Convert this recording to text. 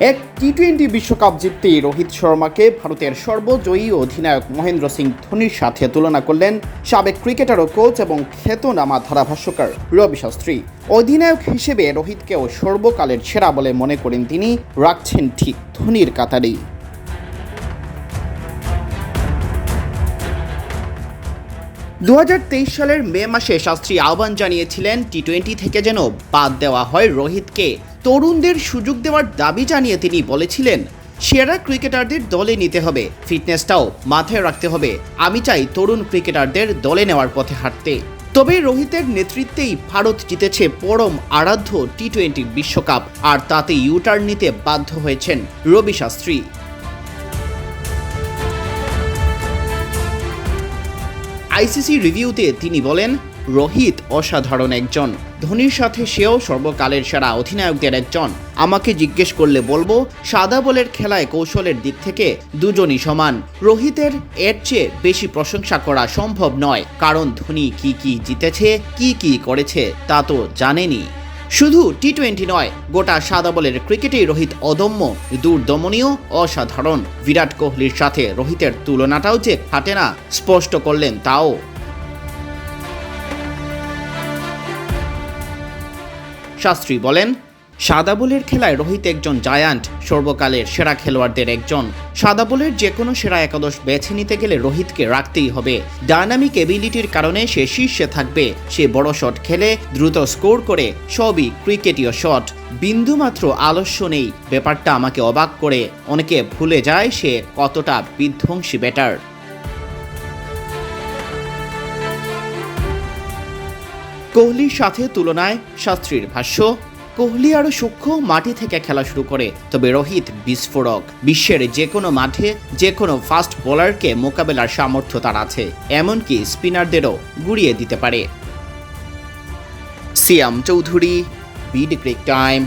এক T twenty বিশ্বকাপ জিততে রোহিত শর্মাকে ভারতের সর্বজয়ী অধিনায়ক মহেন্দ্র সিং ধোনির সাথে তুলনা করলেন সাবেক ক্রিকেটার ও কোচ এবং খ্যাতনামা ধারাভাষ্যকার রবি শাস্ত্রী। অধিনায়ক হিসেবে রোহিতকেও সর্বকালের সেরা বলে মনে করেন তিনি, রাখছেন ঠিক ধোনির কাতারেই। দু সালের মে মাসে শাস্ত্রী আহ্বান জানিয়েছিলেন টি টোয়েন্টি থেকে যেন বাদ দেওয়া হয় রোহিতকে। তরুণদের সুযোগ দেওয়ার দাবি জানিয়ে তিনি বলেছিলেন, সেরা ক্রিকেটারদের দলে নিতে হবে, ফিটনেসটাও মাথায় রাখতে হবে। আমি চাই তরুণ ক্রিকেটারদের দলে নেওয়ার পথে হাঁটতে। তবে রোহিতের নেতৃত্বেই ভারত জিতেছে পরম আরাধ্য টি টোয়েন্টি বিশ্বকাপ, আর তাতে ইউটার্ন নিতে বাধ্য হয়েছেন রবি শাস্ত্রী। আইসিসি রিভিউতে তিনি বলেন রোহিত অসাধারণ একজন। ধোনির সাথে সেও সর্বকালের সেরা অধিনায়কদের একজন। আমাকে জিজ্ঞেস করলে বলব, সাদা বলের খেলায় কৌশলের দিক থেকে দুজনই সমান। রোহিতের এর চেয়ে বেশি প্রশংসা করা সম্ভব নয়, কারণ ধোনি কি কি জিতেছে, কি কি করেছে, তা তো জানেনি। শুধু টি টোয়েন্টি নয়, গোটা সাদা বলের ক্রিকেটেই রোহিত অদম্য, দুর্দমনীয়, অসাধারণ। বিরাট কোহলির সাথে রোহিতের তুলনাটাও যে খাটে না, স্পষ্ট করলেন তাও। শাস্ত্রী বলেন সাদা বলের খেলায় রোহিত একজন জায়ান্ট, সর্বকালের সেরা খেলোয়াড়দের একজন। সাদা বলের যে কোনো সেরা একাদশ বেছে নিতে গেলে রোহিতকে রাখতেই হবে। ডায়নামিক এবিলিটির কারণে সে শীর্ষে থাকবে। সে বড় শট খেলে, দ্রুত স্কোর করে, সবই ক্রিকেটীয় শট। বিন্দুমাত্র আলস্য নেই, ব্যাপারটা আমাকে অবাক করে। অনেকে ভুলে যায় সে কতটা বিধ্বংসী ব্যাটার। কোহলির সাথে তুলনায় শাস্ত্রীর ভাষ্য, কোহলি আরও সূক্ষ্ম মাটি থেকে খেলা শুরু করে। তবে রোহিত বিস্ফোরক। বিশ্বের যে কোনো মাঠে যে কোনো ফাস্ট বোলারকে মোকাবেলার সামর্থ্য তার আছে, এমনকি স্পিনারদেরও গুড়িয়ে দিতে পারে। Siam Chowdhury, bid crick time.